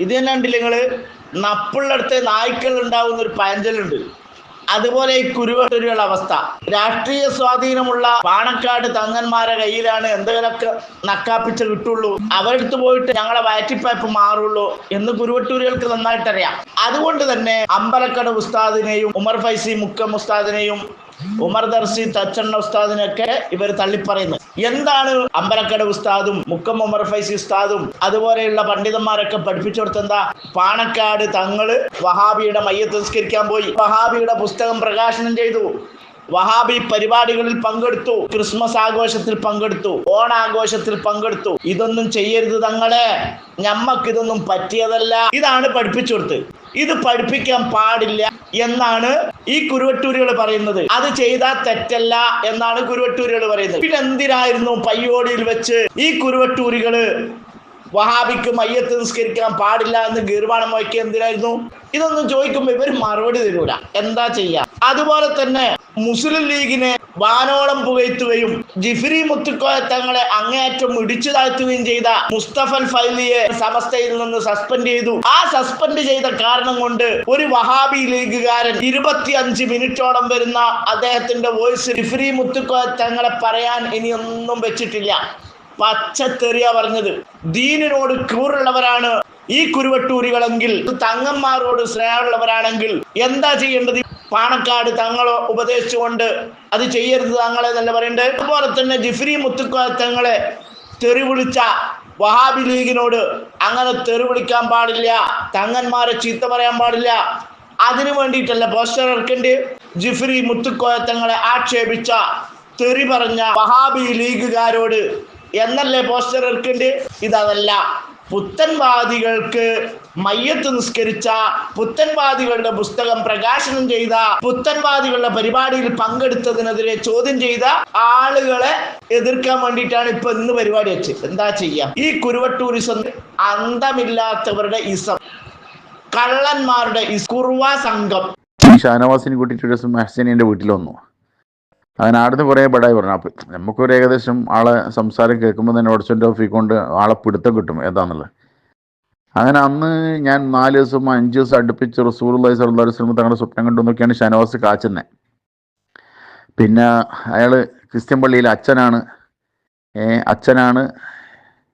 ഇത് തന്നെ ഉണ്ടില്ല നിങ്ങൾ? നപ്പുള്ളടത്ത് നായ്ക്കൾ ഉണ്ടാവുന്ന ഒരു പഴഞ്ചലുണ്ട് അതുപോലെ ഈ കുരുവട്ടൊരുകളുടെ അവസ്ഥ. രാഷ്ട്രീയ സ്വാധീനമുള്ള പാണക്കാട് തങ്ങന്മാരെ കയ്യിലാണ് എന്തെങ്കിലുമൊക്കെ നക്കാപ്പിച്ച കിട്ടുള്ളൂ. അവരെടുത്ത് പോയിട്ട് ഞങ്ങളെ വയറ്റിപ്പയപ്പ് മാറുള്ളൂ എന്ന് കുരുവട്ടൂരുകൾക്ക് നന്നായിട്ടറിയാം. അതുകൊണ്ട് തന്നെ അമ്പലക്കട ഉസ്താദിനെയും ഉമർ ഫൈസി മുക്കം ഉസ്താദിനെയും ഉമർ ദർസി തച്ചണ്ണ ഉസ്താദിനൊക്കെ ഇവർ തള്ളിപ്പറയുന്നത് എന്താണ് അമ്പലക്കട ഉസ്താദും മുക്കം ഉമർ ഫൈസി ഉസ്താദും അതുപോലെയുള്ള പണ്ഡിതന്മാരൊക്കെ പഠിപ്പിച്ചു കൊടുത്തെന്താ പാണക്കാട് തങ്ങൾ വഹാബിയുടെ മയ്യത്ത് നിസ്കരിക്കാൻ പോയി. വഹാബിയുടെ പുസ്തകം പ്രകാശനം ചെയ്തു. വഹാബി പരിപാടികളിൽ പങ്കെടുത്തു ക്രിസ്മസ് ആഘോഷത്തിൽ പങ്കെടുത്തു ഓണാഘോഷത്തിൽ പങ്കെടുത്തു. ഇതൊന്നും ചെയ്യരുത് തങ്ങളെ. ഞമ്മക്ക് ഇതൊന്നും പറ്റിയതല്ല. ഇതാണ് പഠിപ്പിച്ചു കൊടുത്ത്. ഇത് പഠിപ്പിക്കാൻ പാടില്ല എന്നാണ് ഈ കുരുവട്ടൂരുകൾ പറയുന്നത്. അത് ചെയ്താൽ തെറ്റല്ല എന്നാണ് കുരുവട്ടൂരുകൾ പറയുന്നത്. പിന്നെ എന്തിനായിരുന്നു പയ്യോടിയിൽ വെച്ച് ഈ കുരുവട്ടൂരികൾ വഹാബിക്ക് മയ്യത്ത് നിസ്കരിക്കാൻ പാടില്ല എന്ന് ഗീർവാണം വയ്ക്കുക എന്തിനായിരുന്നു? ഇതൊന്നും ചോദിക്കുമ്പോൾ ഇവർ മറുപടി തരൂല. എന്താ ചെയ്യാ? അതുപോലെ തന്നെ മുസ്ലിം ലീഗിനെ വാനോളം പുകഴ്ത്തുകയും ജിഫ്രി മുത്തുക്കോയ തങ്ങളെ അങ്ങേയറ്റം ഇടിച്ചു താഴ്ത്തുകയും ചെയ്ത മുസ്തഫൽ ഫൈലിയെ സമസ്തയിൽ നിന്ന് സസ്പെൻഡ് ചെയ്തു. ആ സസ്പെൻഡ് ചെയ്ത കാരണം കൊണ്ട് ഒരു വഹാബി ലീഗുകാരൻ ഇരുപത്തിയഞ്ച് മിനിറ്റോളം വരുന്ന അദ്ദേഹത്തിന്റെ വോയിസ് ജിഫ്രി മുത്തുക്കോയ തങ്ങളെ പറയാൻ ഇനിയൊന്നും വെച്ചിട്ടില്ല. പച്ചത്തെറിയ പറഞ്ഞത്. ദീനിനോട് കൂറുള്ളവരാണ് ഈ കുരുവട്ടൂരികളെങ്കിൽ തങ്ങന്മാരോട് സ്നേഹമുള്ളവരാണെങ്കിൽ എന്താ ചെയ്യേണ്ടത്? പാണക്കാട് തങ്ങളെ ഉപദേശിച്ചുകൊണ്ട് അത് ചെയ്യരുത് തങ്ങളെ എന്നല്ല പറയണ്ടേ? അതുപോലെ തന്നെ ജിഫ്രി മുത്തുക്കോയ തങ്ങളെ തെറി വിളിച്ച വഹാബി ലീഗിനോട് അങ്ങനെ തെറി വിളിക്കാൻ പാടില്ല. തങ്ങന്മാരെ ചീത്ത പറയാൻ പാടില്ല. അതിനു വേണ്ടിയിട്ടല്ല പോസ്റ്റർ ഇറക്കേണ്ടി ജിഫ്രി മുത്തുക്കോയത്തങ്ങളെ ആക്ഷേപിച്ച തെറി പറഞ്ഞ വഹാബി ലീഗുകാരോട് എന്നല്ലേ പോസ്റ്റർ ഇറക്കേണ്ടി ഇതല്ല പുത്തൻവാദികൾക്ക് മയ്യത്ത് നിസ്കരിച്ച പുത്തൻവാദികളുടെ പുസ്തകം പ്രകാശനം ചെയ്ത പുത്തൻവാദികളുടെ പരിപാടിയിൽ പങ്കെടുത്തതിനെതിരെ ചോദ്യം ചെയ്ത ആളുകളെ എതിർക്കാൻ വേണ്ടിയിട്ടാണ് ഇപ്പൊ ഇന്ന് പരിപാടി വെച്ചത് എന്താ ചെയ്യാം? ഈ കുരുവട്ടൂരിസം അന്തമില്ലാത്തവരുടെ ഇസം. കള്ളന്മാരുടെ കുറുവ സംഘം. ഷാനവാസിനെ കൂട്ടിയിട്ട് മെഹസിനി വീട്ടിൽ വന്നു. അങ്ങനെ ആടുന്ന് കുറേ ബടായി പറഞ്ഞു. അപ്പം നമുക്കൊരു ഏകദേശം ആളെ സംസാരം കേൾക്കുമ്പോൾ തന്നെ ഓടിച്ചന്റെ ഓഫീസ് കൊണ്ട് ആളെ പിടുത്തം കിട്ടും. ഏതാന്നുള്ളത്? അങ്ങനെ അന്ന് ഞാൻ നാല് ദിവസം അഞ്ച് ദിവസം അടുപ്പിച്ച് അള്ളഹി സ്വല്ലാ വസ്ലം തങ്ങളുടെ സ്വപ്നം കണ്ടു നോക്കിയാണ് ഷനവാസ് കാച്ചുന്നത് പിന്നെ അയാൾ ക്രിസ്ത്യൻ പള്ളിയിൽ അച്ഛനാണ്. അച്ഛനാണ്.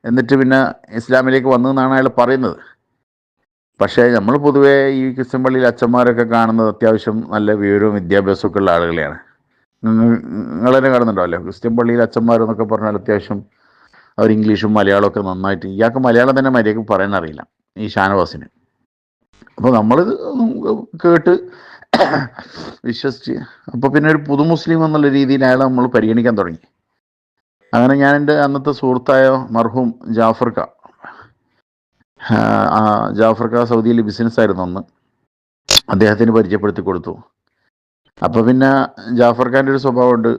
എന്നിട്ട് പിന്നെ ഇസ്ലാമിലേക്ക് വന്നു എന്നാണ് അയാൾ പറയുന്നത്. പക്ഷേ നമ്മൾ പൊതുവേ ഈ ക്രിസ്ത്യൻ പള്ളിയിൽ അച്ഛന്മാരൊക്കെ കാണുന്നത് അത്യാവശ്യം നല്ല വിവരവും വിദ്യാഭ്യാസവും ഒക്കെ ഉള്ള ആളുകളെയാണ്. നിങ്ങൾ തന്നെ കാണുന്നുണ്ടാവല്ലോ ക്രിസ്ത്യൻ പള്ളിയിൽ അച്ഛന്മാരെന്നൊക്കെ പറഞ്ഞാൽ അത്യാവശ്യം അവർ ഇംഗ്ലീഷും മലയാളവും ഒക്കെ നന്നായിട്ട് ഇയാൾക്ക് മലയാളം തന്നെ മര്യാദയ്ക്ക് പറയാൻ അറിയില്ല ഈ ഷാനവാസിന്. അപ്പോൾ നമ്മൾ കേട്ട് വിശ്വസിച്ച് അപ്പോൾ പിന്നെ ഒരു പുതു മുസ്ലിം എന്നുള്ള രീതിയിൽ അയാളെ നമ്മൾ പരിഗണിക്കാൻ തുടങ്ങി. അങ്ങനെ ഞാൻ എന്റെ അന്നത്തെ സുഹൃത്തായ മർഹൂം ജാഫർ ഖാ ജാഫർ ഖാ സൗദിയിൽ ബിസിനസ് ആയിരുന്നു അന്ന്. അദ്ദേഹത്തിന് പരിചയപ്പെടുത്തി കൊടുത്തു. അപ്പോൾ പിന്നെ ജാഫർ ഖാന്റെ ഒരു സ്വഭാവമുണ്ട്.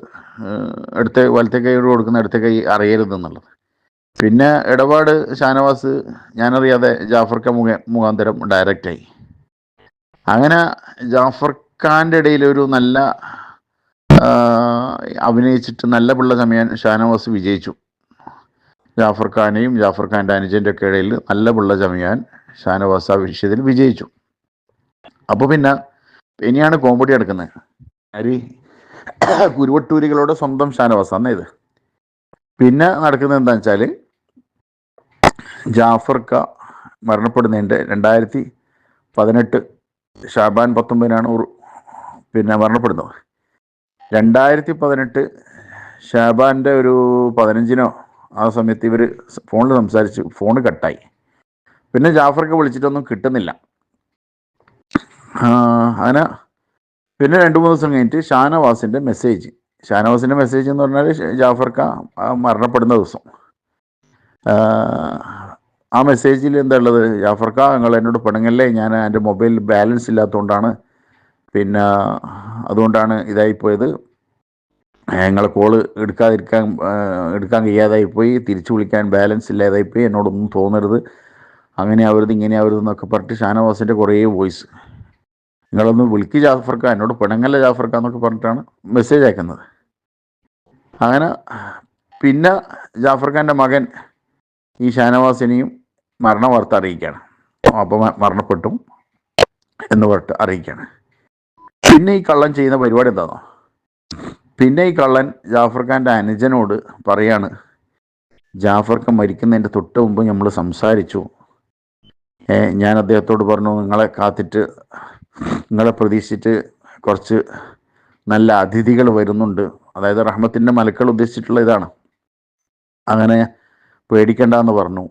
അടുത്ത വലത്തെ കൈയോട് കൊടുക്കുന്ന അടുത്ത കൈ അറിയരുത് എന്നുള്ളത്. പിന്നെ ഇടപാട് ഷാനവാസ് ഞാനറിയാതെ ജാഫർ ഖാൻ മുഖ മുഖാന്തരം ഡയറക്റ്റായി അങ്ങനെ ജാഫർ ഖാന്റെ ഇടയിൽ ഒരു നല്ല അഭിനയിച്ചിട്ട് നല്ല പിള്ള ചമയാൻ ഷാനവാസ് വിജയിച്ചു. ജാഫർ ഖാനെയും ജാഫർ ഖാന്റെ അനുജന്റെ ഒക്കെ ഇടയിൽ നല്ല പിള്ള ചമയാൻ ഷാനവാസ് ആ വിഷയത്തിൽ വിജയിച്ചു. അപ്പോൾ പിന്നെ ഇനിയാണ് കോമഡി നടക്കുന്നത് അരി കുരുവട്ടൂരികളുടെ സ്വന്തം ഷാനവാസ് അന്നേ ഇത്. പിന്നെ നടക്കുന്നത് എന്താണെന്ന് വെച്ചാൽ ജാഫർ ക മരണപ്പെടുന്നതിന്റെ രണ്ടായിരത്തി പതിനെട്ട് ഷാബാൻ പത്തൊമ്പതിനാണ് പിന്നെ മരണപ്പെടുന്നത്. രണ്ടായിരത്തി പതിനെട്ട് ഷാബാന്റെ ഒരു പതിനഞ്ചിനോ ആ സമയത്ത് ഇവർ ഫോണിൽ സംസാരിച്ച് ഫോൺ കട്ടായി. പിന്നെ ജാഫർക്ക് വിളിച്ചിട്ടൊന്നും കിട്ടുന്നില്ല. അങ്ങനെ പിന്നെ രണ്ട് മൂന്ന് ദിവസം കഴിഞ്ഞിട്ട് ഷാനവാസിന്റെ മെസ്സേജ് ഷാനവാസിന്റെ മെസ്സേജ് എന്ന് പറഞ്ഞാൽ ജാഫർ ഖാൻ മരണപ്പെടുന്ന ദിവസം. ആ, മെസ്സേജിൽ എന്താ ഉള്ളത്? ജാഫർ ഖാൻ നിങ്ങൾ എന്നോട് പെണ്ണുങ്ങല്ലേ ഞാൻ എന്റെ മൊബൈൽ ബാലൻസ് ഇല്ലാത്തതുകൊണ്ടാണ് പിന്നെ അതുകൊണ്ടാണ് ഇതായിപ്പോയത്. ഞങ്ങളെ കോൾ എടുക്കാതിരിക്കാൻ എടുക്കാൻ കഴിയാതായിപ്പോയി. തിരിച്ചു വിളിക്കാൻ ബാലൻസ് ഇല്ലാതായിപ്പോയി. എന്നോടൊന്നും തോന്നരുത്. അങ്ങനെ ആവരുത് ഇങ്ങനെ ആവരുത് എന്നൊക്കെ പറഞ്ഞിട്ട് ഷാനവാസിന്റെ കുറേ വോയിസ് നിങ്ങളൊന്ന് വിളിക്ക് ജാഫർ ഖാൻ എന്നോട് പിണങ്ങല്ല ജാഫർ ഖാൻ എന്നൊക്കെ പറഞ്ഞിട്ടാണ് മെസ്സേജ് അയക്കുന്നത്. അങ്ങനെ പിന്നെ ജാഫർ ഖാന്റെ മകൻ ഈ ഷാനവാസിനെയും മരണ വാർത്ത അറിയിക്കുകയാണ് അപ്പോൾ മരണപ്പെട്ടു എന്ന് പറഞ്ഞിട്ട് അറിയിക്കുകയാണ് പിന്നെ ഈ കള്ളൻ ചെയ്യുന്ന പരിപാടി എന്താണോ പിന്നെ ഈ കള്ളൻ ജാഫർ ഖാന്റെ അനുജനോട് പറയാണ് ജാഫർ ഖാൻ മരിക്കുന്നതിന്റെ തൊട്ട് മുമ്പ് നമ്മൾ സംസാരിച്ചു. ഞാൻ അദ്ദേഹത്തോട് പറഞ്ഞു നിങ്ങളെ കാത്തിട്ട് നിങ്ങളെ പ്രതീക്ഷിച്ചിട്ട് കുറച്ച് നല്ല അതിഥികൾ വരുന്നുണ്ട്. അതായത് റഹ്മത്തിന്റെ മലക്കൾ ഉദ്ദേശിച്ചിട്ടുള്ള ഇതാണ്. അങ്ങനെ പേടിക്കണ്ട എന്ന് പറഞ്ഞു.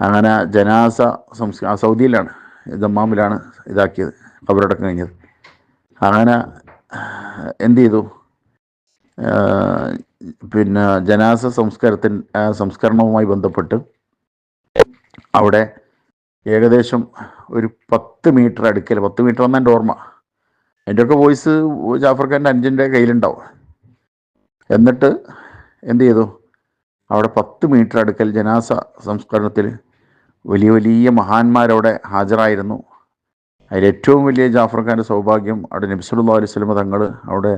അങ്ങനെ ജനാസ സംസ്കാര സൗദിയിലാണ് ദമ്മാമിലാണ് ഇതാക്കിയത് കബറടക്കം കഴിഞ്ഞത്. അങ്ങനെ എന്ത് ചെയ്തു? പിന്നെ ജനാസ സംസ്കാരത്തിൻ സംസ്കരണവുമായി ബന്ധപ്പെട്ട് അവിടെ ഏകദേശം ഒരു പത്ത് മീറ്റർ അടുക്കൽ പത്ത് മീറ്റർ എന്ന എന്റെ ഓർമ്മ. എന്റെയൊക്കെ വോയിസ് ജാഫർ ഖാന്റെ അഞ്ചിന്റെ കയ്യിലുണ്ടാവും. എന്നിട്ട് എന്ത് ചെയ്തു? അവിടെ പത്ത് മീറ്റർ അടുക്കൽ ജനാസ സംസ്കരണത്തിൽ വലിയ വലിയ മഹാന്മാരവിടെ ഹാജരായിരുന്നു. അതിൽ ഏറ്റവും വലിയ ജാഫർ ഖാന്റെ സൗഭാഗ്യം അവിടെ നബ്സുല്ലാ അലൈഹി സ്വലമ തങ്ങൾ അവിടെ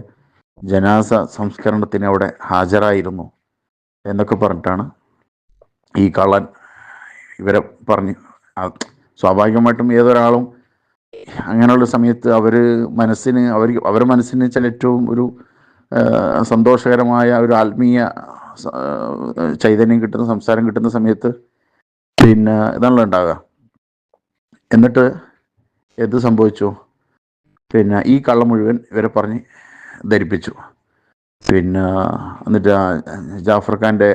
ജനാസ സംസ്കരണത്തിന് അവിടെ ഹാജരായിരുന്നു എന്നൊക്കെ പറഞ്ഞിട്ടാണ് ഈ കള്ളൻ ഇവരെ പറഞ്ഞു സ്വാഭാവികമായിട്ടും ഏതൊരാളും അങ്ങനെയുള്ള സമയത്ത് അവർ മനസ്സിന് അവർ അവരുടെ മനസ്സിന് ചില ഏറ്റവും ഒരു സന്തോഷകരമായ ഒരു ആത്മീയ ചൈതന്യം കിട്ടുന്ന സംസാരം കിട്ടുന്ന സമയത്ത് പിന്നെ ഇതാണല്ലോ ഉണ്ടാകുക എന്നിട്ട് എന്ത് സംഭവിച്ചു? പിന്നെ ഈ കള്ളം മുഴുവൻ ഇവരെ പറഞ്ഞ് ധരിപ്പിച്ചു. പിന്നെ എന്നിട്ട് ജാഫർ ഖാന്റെ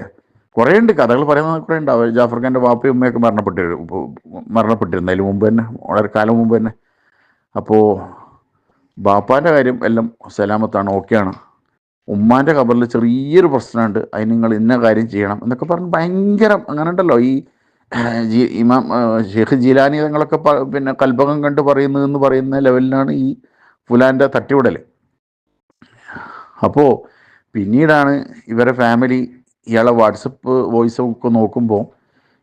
കുറേ ഉണ്ട് കഥകൾ പറയുന്നത് കുറേ ഉണ്ടാവും. ജാഫർ ഖാന്റെ വാപ്പയും ഉമ്മയൊക്കെ മരണപ്പെട്ടിരുന്നു മരണപ്പെട്ടിരുന്നു. അതിന് മുമ്പ് തന്നെ വളരെ കാലം മുമ്പ് തന്നെ. അപ്പോൾ ബാപ്പാന്റെ കാര്യം എല്ലാം സലാമത്താണ് ഓക്കെയാണ്. ഉമ്മാന്റെ കബറിൽ ചെറിയൊരു പ്രശ്നമുണ്ട്. അതിന് നിങ്ങൾ ഇന്ന കാര്യം ചെയ്യണം എന്നൊക്കെ പറഞ്ഞ് ഭയങ്കര അങ്ങനെ ഉണ്ടല്ലോ ഈ ജി- ഇമാം ഷെയ്ഖ് ജീലാനി തങ്ങളൊക്കെ പിന്നെ കൽഭകം കണ്ട് പറയുന്നതെന്ന് പറയുന്ന ലെവലിലാണ് ഈ ഫുലാന്റെ തട്ടിവിടൽ അപ്പോൾ പിന്നീടാണ് ഇവരെ ഫാമിലി ഇയാളെ വാട്സപ്പ് വോയിസ് ഒക്കെ നോക്കുമ്പോൾ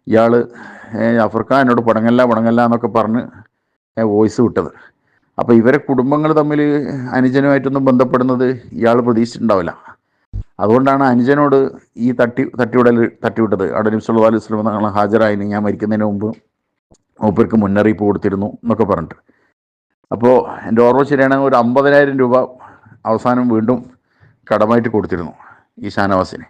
ഇയാൾ അഫർഖാൻ എന്നോട് പടങ്ങല്ല പടങ്ങല്ല എന്നൊക്കെ പറഞ്ഞ് വോയിസ് വിട്ടത്. അപ്പോൾ ഇവരെ കുടുംബങ്ങൾ തമ്മിൽ അനുജനുമായിട്ടൊന്നും ബന്ധപ്പെടുന്നത് ഇയാൾ പ്രതീക്ഷിച്ചിട്ടുണ്ടാവില്ല. അതുകൊണ്ടാണ് അനുജനോട് ഈ തട്ടി തട്ടിവിടൽ തട്ടിവിട്ടത്. അവിടെ നബ്സുല്ലാ അലൈഹി സ്വലം തങ്ങൾ ഹാജരായിന്. ഞാൻ മരിക്കുന്നതിന് മുമ്പ് മൂപ്പർക്ക് മുന്നറിയിപ്പ് കൊടുത്തിരുന്നു എന്നൊക്കെ പറഞ്ഞിട്ട്. അപ്പോൾ എന്റെ ഓർമ്മ ശരിയാണെങ്കിൽ ഒരു അമ്പതിനായിരം രൂപ അവസാനം വീണ്ടും കടമായിട്ട് കൊടുത്തിരുന്നു ഈ ഷാനവാസിന്.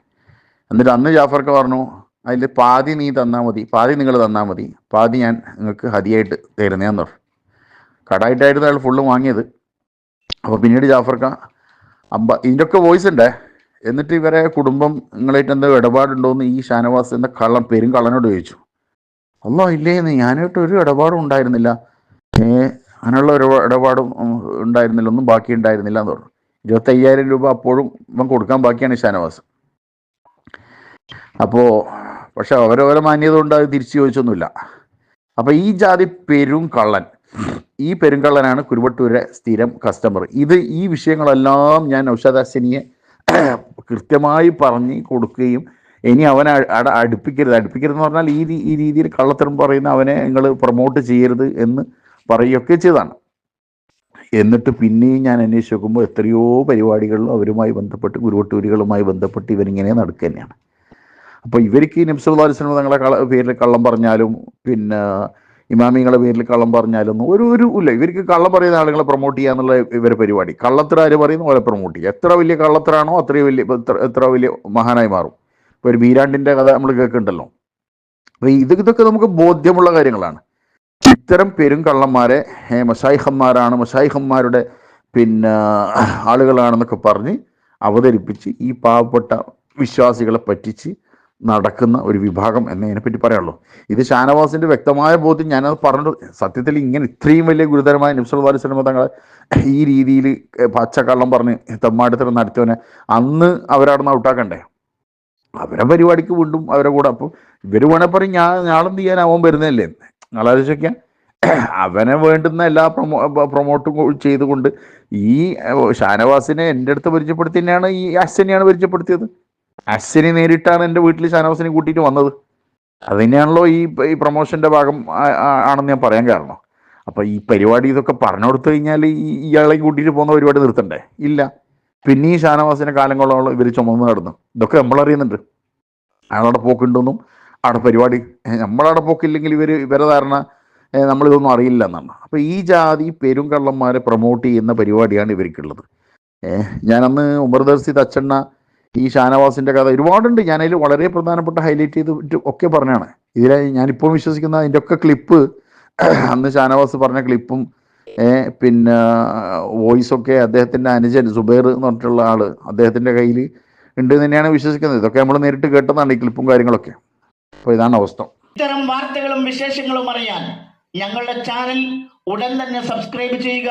എന്നിട്ട് അന്ന് ജാഫർക്ക് പറഞ്ഞു അതിൽ പാതി നീ തന്നാൽ മതി പാതി നിങ്ങൾ തന്നാൽ മതി പാതി ഞാൻ നിങ്ങൾക്ക് ഹതിയായിട്ട് തരുന്നതെന്ന് പറഞ്ഞു. കടായിട്ടായിരുന്നു അയാൾ ഫുള്ള് വാങ്ങിയത്. അപ്പോൾ പിന്നീട് ജാഫർക്ക അമ്പ ഇതിന്റെയൊക്കെ വോയിസ് ഉണ്ടേ എന്നിട്ട് ഇവരെ കുടുംബം നിങ്ങളായിട്ട് എന്തോ ഇടപാടുണ്ടോയെന്ന് ഈ ഷാനവാസ് എന്ന കള്ളൻ പെരും കള്ളനോട് ചോദിച്ചു. അല്ലോ ഇല്ലേന്ന് ഞാനായിട്ട് ഒരു ഇടപാടും ഉണ്ടായിരുന്നില്ല. ഏ അങ്ങനെയുള്ള ഒരു ഇടപാടും ഉണ്ടായിരുന്നില്ല ഒന്നും ബാക്കി ഉണ്ടായിരുന്നില്ല എന്ന് പറഞ്ഞു. ഇരുപത്തയ്യായിരം രൂപ അപ്പോഴും ഇവൻ കൊടുക്കാൻ ബാക്കിയാണ് ഷാനവാസ്. അപ്പോൾ പക്ഷെ അവരവരെ മാന്യത കൊണ്ട് അത് തിരിച്ചു ചോദിച്ചൊന്നുമില്ല. അപ്പോൾ ഈ ജാതി പെരും കള്ളൻ ഈ പെരുങ്കള്ളനാണ് കുരുവട്ടൂരെ സ്ഥിരം കസ്റ്റമർ ഇത് ഈ വിഷയങ്ങളെല്ലാം ഞാൻ നൗഷാദ് കൃത്യമായി പറഞ്ഞ് കൊടുക്കുകയും ഇനി അവനെ അട- അടുപ്പിക്കരുത്. അടുപ്പിക്കരുത് എന്ന് പറഞ്ഞാൽ ഈ ഈ രീതിയിൽ കള്ളത്തരം പറയുന്ന അവനെ നിങ്ങൾ പ്രൊമോട്ട് ചെയ്യരുത് എന്ന് പറയുകയൊക്കെ ചെയ്താണ് എന്നിട്ട് പിന്നെയും ഞാൻ അന്വേഷിച്ച് നോക്കുമ്പോൾ എത്രയോ പരിപാടികളിലും അവരുമായി ബന്ധപ്പെട്ട് ഗുരുവട്ടൂരികളുമായി ബന്ധപ്പെട്ട് ഇവരിങ്ങനെ നടക്കുക തന്നെയാണ് അപ്പോൾ ഇവർക്ക് ഈ നബ്സുല്ലാ അലിസ്ലം തങ്ങളെ പേരിൽ കള്ളം പറഞ്ഞാലും പിന്നെ ഇമാമിങ്ങളെ പേരിൽ കള്ളം പറഞ്ഞാലും ഒരു ഒരു ഇല്ല. ഇവർക്ക് കള്ളം പറയുന്ന ആളുകളെ പ്രൊമോട്ട് ചെയ്യുക എന്നുള്ള ഇവരെ പരിപാടി. കള്ളത്തര ആര് പറയുന്നു? അവരെ പ്രൊമോട്ട് ചെയ്യുക. എത്ര വലിയ കള്ളത്തരാണോ അത്രയും വലിയ എത്ര വലിയ മഹാനായി മാറും. ഇപ്പോൾ ഒരു ബീരാണ്ടിന്റെ കഥ നമ്മൾ കേൾക്കുന്നുണ്ടല്ലോ. അപ്പോൾ ഇത് ഇതൊക്കെ നമുക്ക് ബോധ്യമുള്ള കാര്യങ്ങളാണ്. ഇത്തരം പെരും കള്ളന്മാരെ മസായിഹന്മാരാണ് മഷായിഹന്മാരുടെ പിന്നെ ആളുകളാണെന്നൊക്കെ പറഞ്ഞ് അവതരിപ്പിച്ച് ഈ പാവപ്പെട്ട വിശ്വാസികളെ പറ്റിച്ച് നടക്കുന്ന ഒരു വിഭാഗം എന്നതിനെപ്പറ്റി പറയാനുള്ളൂ. ഇത് ഷാനവാസിന്റെ വ്യക്തമായ ബോധ്യം ഞാനത് പറഞ്ഞു സത്യത്തിൽ ഇങ്ങനെ ഇത്രയും വലിയ ഗുരുതരമായ നിബ്സൽ വാലിസ്ലമ തങ്ങളെ ഈ രീതിയിൽ പച്ചക്കള്ളം പറഞ്ഞ് തെമ്മാടിത്തരം നടത്തിയവനെ അന്ന് അവരവിടെ ഔട്ടാക്കണ്ടേ? അവരെ പരിപാടിക്ക് വീണ്ടും അവരെ കൂടെ. അപ്പം ഇവർ വേണേൽ പറയും ഞാൻ ഞാളും ചെയ്യാൻ അവൻ വരുന്നതല്ലേ? ആലോചിക്കാൻ അവനെ വേണ്ടുന്ന എല്ലാ പ്രൊമോ പ്രൊമോട്ടും ചെയ്തുകൊണ്ട് ഈ ഷാനവാസിനെ എന്റെ അടുത്ത് പരിചയപ്പെടുത്തി തന്നെയാണ് ഈ അശ്വനെയാണ് പരിചയപ്പെടുത്തിയത്. അശ്വനി നേരിട്ടാണ് എന്റെ വീട്ടിൽ ഷാനവാസിനെ കൂട്ടിയിട്ട് വന്നത്. അത് തന്നെയാണല്ലോ ഈ ഈ പ്രൊമോഷന്റെ ഭാഗം ആണെന്ന് ഞാൻ പറയാൻ കാരണം. അപ്പോൾ ഈ പരിപാടി ഇതൊക്കെ പറഞ്ഞു കൊടുത്തു കഴിഞ്ഞാൽ ഈ ഇയാളെ കൂട്ടിയിട്ട് പോകുന്ന പരിപാടി നിർത്തണ്ടേ? ഇല്ല. പിന്നെ ഈ ഷാനവാസിനെ കാലങ്ങളോളം ഇവർ ചുമന്ന് നടന്നു. ഇതൊക്കെ നമ്മളറിയുന്നുണ്ട് അയാളവിടെ പോക്കുണ്ടെന്നും അവിടെ പരിപാടി നമ്മളവിടെ പോക്കില്ലെങ്കിൽ ഇവർ ഇവരെ ധാരണ നമ്മളിതൊന്നും അറിയില്ല എന്നാണ്. അപ്പോൾ ഈ ജാതി പെരുങ്കള്ളന്മാരെ പ്രൊമോട്ട് ചെയ്യുന്ന പരിപാടിയാണ് ഇവർക്കുള്ളത്. ഞാൻ ഞാനന്ന് ഉമർദർസി തച്ചണ്ണ ഈ ഷാനവാസിന്റെ കഥ ഒരുപാടുണ്ട്. ഞാനതിൽ വളരെ പ്രധാനപ്പെട്ട ഹൈലൈറ്റ് ചെയ്ത് ഒക്കെ പറഞ്ഞാണ്. ഇതിലെ ഞാനിപ്പോൾ വിശ്വസിക്കുന്ന അതിന്റെ ഒക്കെ ക്ലിപ്പ് അന്ന് ഷാനവാസ് പറഞ്ഞ ക്ലിപ്പും പിന്നെ വോയിസൊക്കെ അദ്ദേഹത്തിന്റെ അനുജൻ സുബൈർ എന്ന് പറഞ്ഞിട്ടുള്ള ആൾ അദ്ദേഹത്തിന്റെ കയ്യിൽ ഉണ്ട് തന്നെയാണ് വിശ്വസിക്കുന്നത്. ഇതൊക്കെ നമ്മൾ നേരിട്ട് കേട്ടതാണ് ഈ ക്ലിപ്പും കാര്യങ്ങളൊക്കെ. അപ്പോൾ ഇതാണ് അവസ്ഥ. ഇത്തരം വാർത്തകളും വിശേഷങ്ങളും അറിയാൻ ഞങ്ങളുടെ ചാനൽ ഉടൻ തന്നെ സബ്സ്ക്രൈബ് ചെയ്യുക.